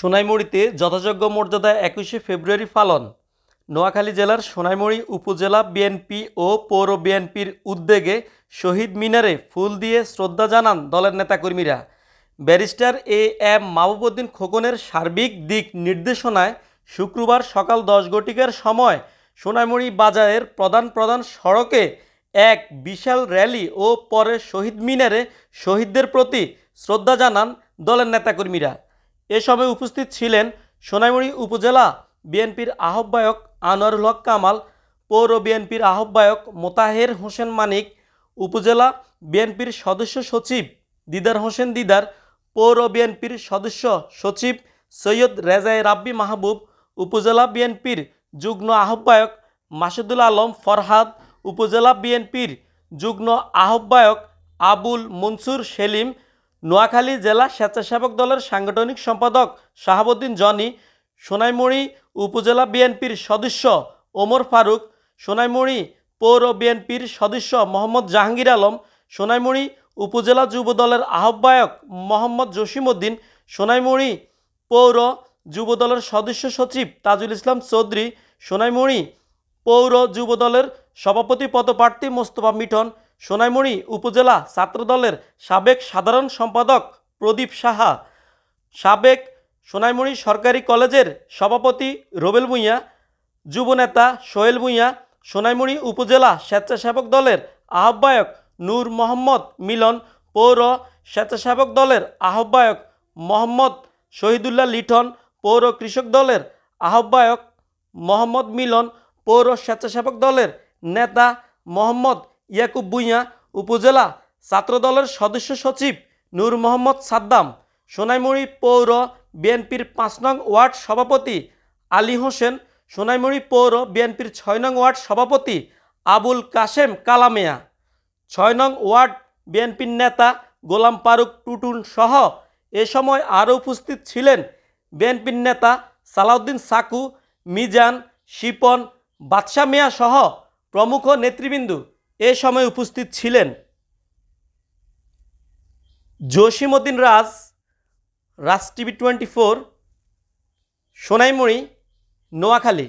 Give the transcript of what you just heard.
সোনাইমুড়িতে যথাযোগ্য মর্যাদায় একুশে ফেব্রুয়ারি পালন। নোয়াখালী জেলার সোনাইমুড়ি উপজেলা বিএনপি ও পৌর বিএনপির উদ্যোগে শহীদ মিনারে ফুল দিয়ে শ্রদ্ধা জানান দলের নেতাকর্মীরা। ব্যারিস্টার এ এম মাহবুবুদ্দিন খোকনের সার্বিক দিক নির্দেশনায় শুক্রবার সকাল দশ ঘটিকার সময় সোনাইমুড়ি বাজারের প্রধান প্রধান সড়কে এক বিশাল র্যালি ও পরে শহীদ মিনারে শহীদদের প্রতি শ্রদ্ধা জানান দলের নেতাকর্মীরা। এ সময় উপস্থিত ছিলেন সোনাইমুড়ি উপজেলা বিএনপির আহ্বায়ক আনোয়ারুল হক কামাল, পৌর বিএনপির আহ্বায়ক মোতাহের হোসেন মানিক, উপজেলা বিএনপির সদস্য সচিব দিদার হোসেন দিদার, পৌর বিএনপির সদস্য সচিব সৈয়দ রেজায় রাব্বি মাহবুব, উপজেলা বিএনপির যুগ্ম আহ্বায়ক মাসুদুল আলম ফরহাদ, উপজেলা বিএনপির যুগ্ম আহ্বায়ক আবুল মনসুর সেলিম নোয়াখালী জেলা স্বেচ্ছাসেবক দলের সাংগঠনিক সম্পাদক শাহাবুদ্দিন জনি, সোনাইমুড়ি উপজেলা বিএনপির সদস্য ওমর ফারুক, সোনাইমুড়ি পৌর বিএনপির সদস্য মোহাম্মদ জাহাঙ্গীর আলম, সোনাইমুড়ি উপজেলা যুব দলের আহ্বায়ক মোহাম্মদ জসিমউদ্দিন সোনাইমুড়ি পৌর যুব দলের সদস্য সচিব তাজুল ইসলাম চৌধুরী, সোনাইমুড়ি পৌর যুব দলের সভাপতি পদপ্রার্থী মোস্তফা মিঠন সোনাইমুড়ি উপজেলা ছাত্রদলের সাবেক সাধারণ সম্পাদক প্রদীপ সাহা, সাবেক সোনাইমুড়ি সরকারি কলেজের সভাপতি রোবেল ভূঁইয়া, যুবনেতা সোহেল ভূঁইয়া, সোনাইমুড়ি উপজেলা স্বেচ্ছাসেবক দলের আহ্বায়ক নূর মোহাম্মদ মিলন, পৌর স্বেচ্ছাসেবক দলের আহ্বায়ক মোহাম্মদ শহীদুল্লাহ লিঠন পৌর কৃষক দলের আহ্বায়ক মোহাম্মদ মিলন, পৌর স্বেচ্ছাসেবক দলের নেতা মোহাম্মদ ইয়াকুব ভূঁইয়া উপজেলা ছাত্রদলের সদস্য সচিব নূর মোহাম্মদ সাদ্দাম, সোনাইমুড়ি পৌর বিএনপির পাঁচ নং ওয়ার্ড সভাপতি আলী হোসেন, সোনাইমুড়ি পৌর বিএনপির ছয় নং ওয়ার্ড সভাপতি আবুল কাশেম কালামিয়া, ছয় নং ওয়ার্ড বিএনপির নেতা গোলাম ফারুক টুটুন সহ এ সময় আরও উপস্থিত ছিলেন বিএনপির নেতা সালাউদ্দিন সাকু, মিজান, শিপন বাদশা মিয়া সহ প্রমুখ নেতৃবৃন্দ। এ সময় উপস্থিত ছিলেন Jasimuddin Raj Raj TV twenty four Sonaimuri Noakhali.